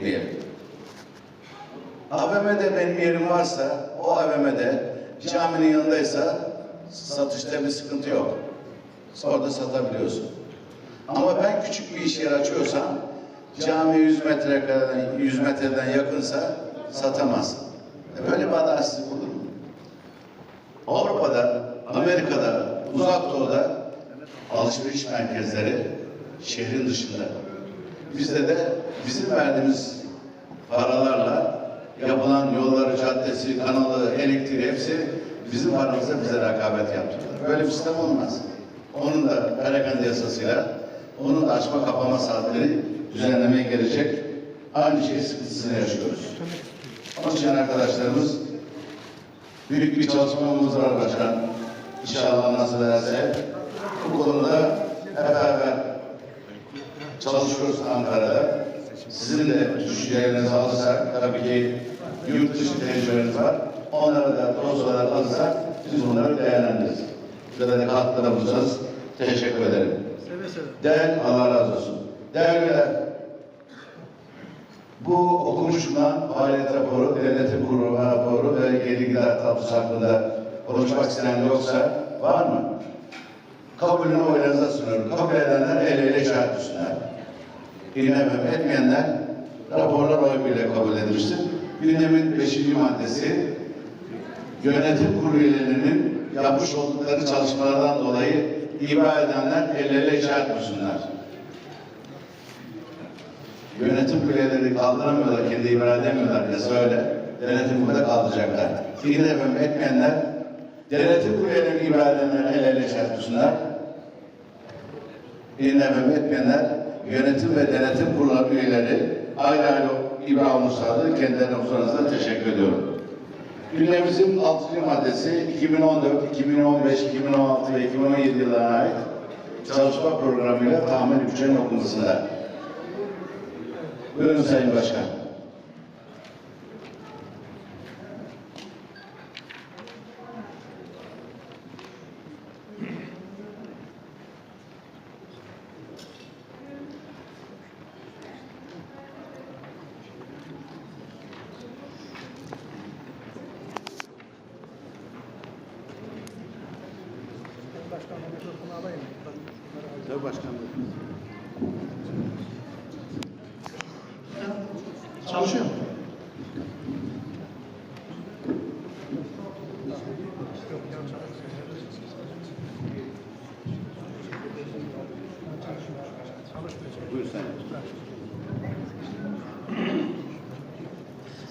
diyelim. AVM'de benim yerim varsa, o AVM'de caminin yanındaysa satışta bir sıkıntı yok. Orada satabiliyorsun. Ama ben küçük bir iş yeri açıyorsam cami 100 metreden 100 metreden yakınsa satamazsın. E Böyle bir adaletsizlik olur mu? Avrupa'da, Amerika'da, Uzak Doğu'da alışveriş merkezleri şehrin dışında. Bizde de bizim verdiğimiz paralarla yapılan yolları, caddesi, kanalı, elektriği hepsi bizim paramıza bize rekabet yaptılar. Böyle bir sistem olmaz. Onun da perakende yasasıyla onun da açma kapama saatleri düzenlemeye gelecek. Aynı şey sıkıntısını yaşıyoruz. Onun için arkadaşlarımız büyük bir çalışmamız var başkan. İnşallah nasıl ederse bu konuda hep beraber çalışıyoruz Ankara'da. Sizin de düşüncelerinizi alırsak, tabii ki yurt dışı tecrübeniz var. Onları da dost olarak alırsak biz bunları değerlendiririz. Size de katkıda bulacağız. Teşekkür ederim. Seve seve. Değerli Allah razı olsun. Değerliler, bu okumuşumdan faaliyet raporu, devletin kurulu raporu ve geri gider tablosu hakkında konuşmak isteyen yoksa var mı? Kabulünü oylarınıza sunuyorum. Kabul edenler el ele üstüne. Dinlemem etmeyenler raporlar oy bile kabul edilmiştir. Gündemin beşinci maddesi yönetim kurulu üyelerinin yapmış oldukları çalışmalardan dolayı ibra edenler el ele işaret üstünler. Yönetim üyeleri kaldıramıyorlar, kendi ibra edemiyorlar yasa öyle. Denetim burada kaldıracaklar. Dinlemem etmeyenler denetim üyeleri ibra edenler el ele üstünler. Dinlemem etmeyenler yönetim ve denetim kurulu üyeleri ayrı ayrı ibra olmuşlardır. Kendilerine huzurunuza teşekkür ediyorum. Gündemimizin 6. maddesi 2014, 2015, 2016 ve 2017 yıllarına ait çalışma programıyla tahmin bütçenin okunmasında. Buyurun Sayın Başkan. Başkanım mikrofonu alayım. Tabii başkanım. Çalışıyor. Sayın.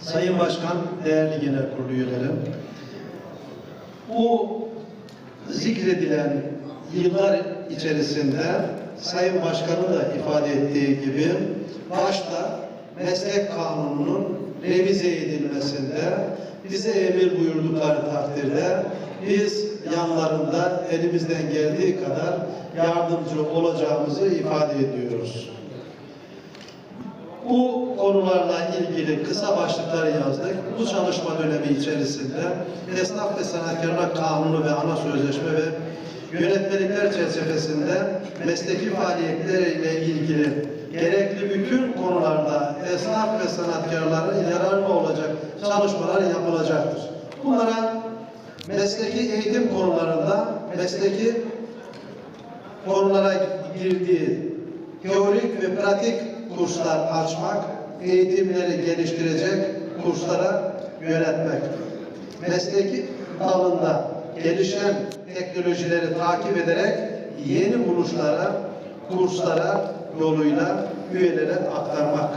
Sayın Başkan, değerli genel kurulu üyeleri, bu zikredilen yıllar içerisinde Sayın Başkan'ın da ifade ettiği gibi başta meslek kanununun revize edilmesinde bize emir buyurdukları takdirde biz yanlarında elimizden geldiği kadar yardımcı olacağımızı ifade ediyoruz. Bu konularla ilgili kısa başlıklar yazdık. Bu çalışma dönemi içerisinde Esnaf ve Sanatkarlar Kanunu ve Ana Sözleşme ve yönetmelikler çerçevesinde mesleki faaliyetleriyle ilgili gerekli bütün konularda esnaf ve sanatkarların yararına olacak çalışmalar yapılacaktır. Bunlara mesleki eğitim konularında mesleki konulara girdiği teorik ve pratik kurslar açmak, eğitimleri geliştirecek kurslara yönetmek. Mesleki dalında gelişen teknolojileri takip ederek yeni buluşlara, kurslara yoluyla üyelere aktarmak.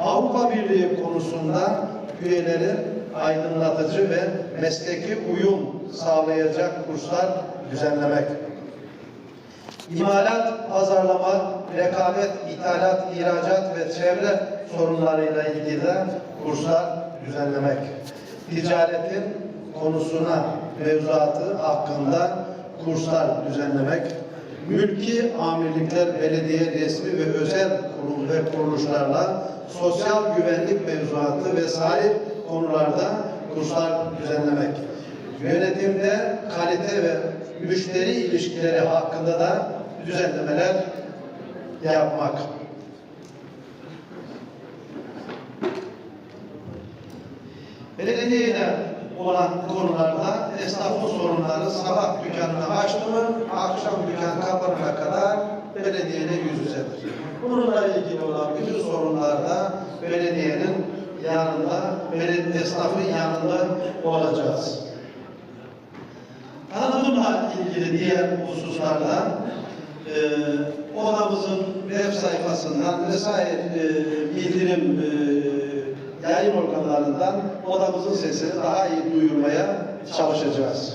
Avrupa Birliği konusunda üyeleri aydınlatıcı ve mesleki uyum sağlayacak kurslar düzenlemek. İmalat, pazarlama, rekabet, ithalat, ihracat ve çevre sorunlarıyla ilgili de kurslar düzenlemek. Ticaretin konusuna mevzuatı hakkında kurslar düzenlemek. Mülki amirlikler, belediye, resmi ve özel kurum ve kuruluşlarla sosyal güvenlik mevzuatı vesaire konularda kurslar düzenlemek. Yönetimde kalite ve müşteri ilişkileri hakkında da düzenlemeler yapmak. Belediyeyle olan konularda esnafın sorunları sabah dükkanını açtı mı akşam dükkan kapanana kadar belediyeyle yüz yüzedir. Bununla ilgili olan bütün sorunlarda belediyenin yanında, belediye esnafın yanında olacağız. Tanıtımla ilgili diğer hususlarda e, odamızın web sayfasından vesaire e, bildirim e, yayın organlarından odamızın sesini daha iyi duyurmaya çalışacağız.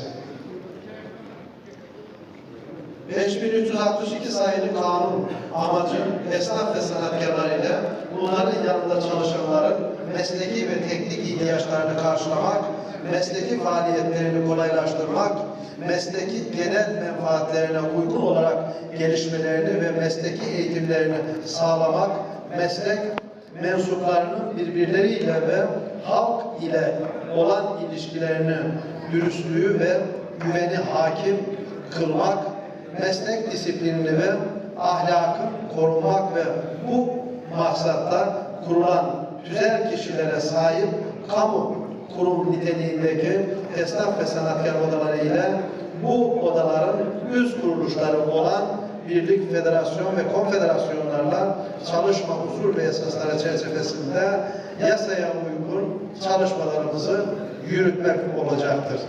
5362 sayılı kanun amacı esnaf ve sanatkarlarıyla bunların yanında çalışanların mesleki ve teknik ihtiyaçlarını karşılamak, mesleki faaliyetlerini kolaylaştırmak, mesleki genel menfaatlerine uygun olarak gelişmelerini ve mesleki eğitimlerini sağlamak, meslek mensuplarının birbirleriyle ve halk ile olan ilişkilerini dürüstlüğü ve güveni hakim kılmak, meslek disiplinini ve ahlakın korunmak ve bu maksatta kurulan güzel kişilere sahip kamu kurum niteliğindeki esnaf ve sanatkar odaları ile bu odaların üst kuruluşları olan birlik, federasyon ve konfederasyonlarla çalışma usul ve esasları çerçevesinde yasaya uygun çalışmalarımızı yürütmek olacaktır.